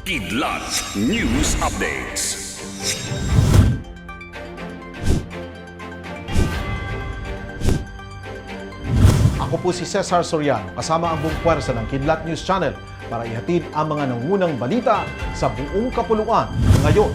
Kidlat News Updates. Ako po si Cesar Soriano, kasama ang buong puwersa ng Kidlat News Channel para ihatid ang mga nangunang balita sa buong kapuluan ngayon.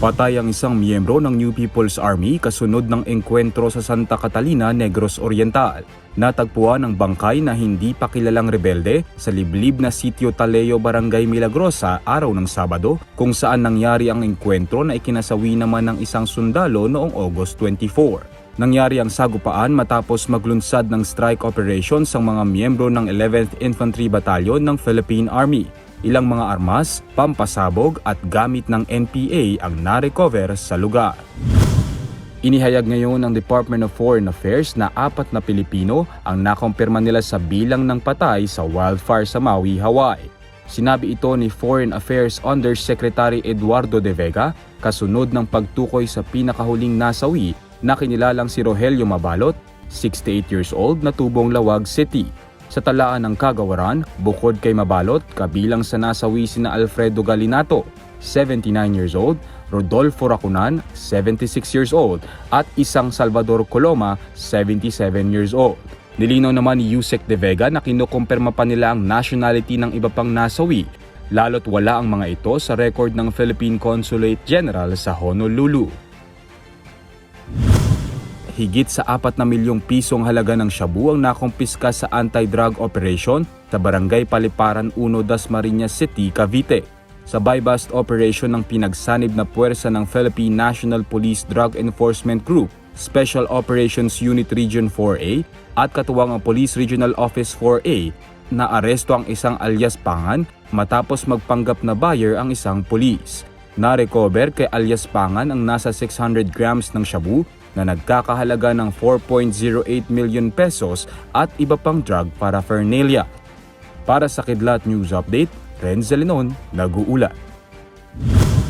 Patay ang isang miyembro ng New People's Army kasunod ng engkwentro sa Santa Catalina, Negros Oriental. Natagpuan ang bangkay na hindi pa kilalang rebelde sa liblib na sitio Taleo, Barangay Milagrosa araw ng Sabado kung saan nangyari ang engkwentro na ikinasawi naman ng isang sundalo noong August 24. Nangyari ang sagupaan matapos maglunsad ng strike operations ang mga miyembro ng 11th Infantry Battalion ng Philippine Army. Ilang mga armas, pampasabog at gamit ng NPA ang narecover sa lugar. Inihayag ngayon ng Department of Foreign Affairs na apat na Pilipino ang nakumpirma nila sa bilang ng patay sa wildfire sa Maui, Hawaii. Sinabi ito ni Foreign Affairs Undersecretary Eduardo De Vega kasunod ng pagtukoy sa pinakahuling nasawi na kinilalang si Rogelio Mabalot, 68 years old na tubong Lawag City. Sa talaan ng kagawaran, bukod kay Mabalot, kabilang sa nasawi sina Alfredo Galinato, 79 years old, Rodolfo Racunan, 76 years old, at isang Salvador Coloma, 77 years old. Nilinaw naman ni Yusek De Vega na kinukumpirma pa nila ang nationality ng iba pang nasawi, lalo't wala ang mga ito sa record ng Philippine Consulate General sa Honolulu. Higit sa 4 na milyong pisong halaga ng shabu ang nakumpiska sa anti-drug operation sa Barangay Paliparan 1 Dasmariñas City, Cavite. Sa buy-bust operation ng pinagsanib na puwersa ng Philippine National Police Drug Enforcement Group, Special Operations Unit Region 4A at katuwang ang Police Regional Office 4A na aresto ang isang alias Pangan matapos magpanggap na buyer ang isang pulis. Na-recover kay alias Pangan ang nasa 600 grams ng shabu na nagkakahalaga ng 4.08 million pesos at iba pang drug paraphernalia. Para sa Kidlat News Update, Renzel Linon, nag-uulat.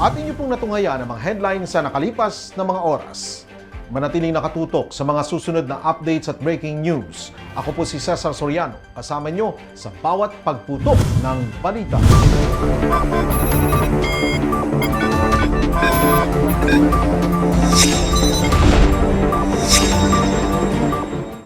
At inyo pong natungayan ang mga headlines sa nakalipas na mga oras. Manatiling nakatutok sa mga susunod na updates at breaking news. Ako po si Cesar Soriano, kasama nyo sa bawat pagputok ng balita.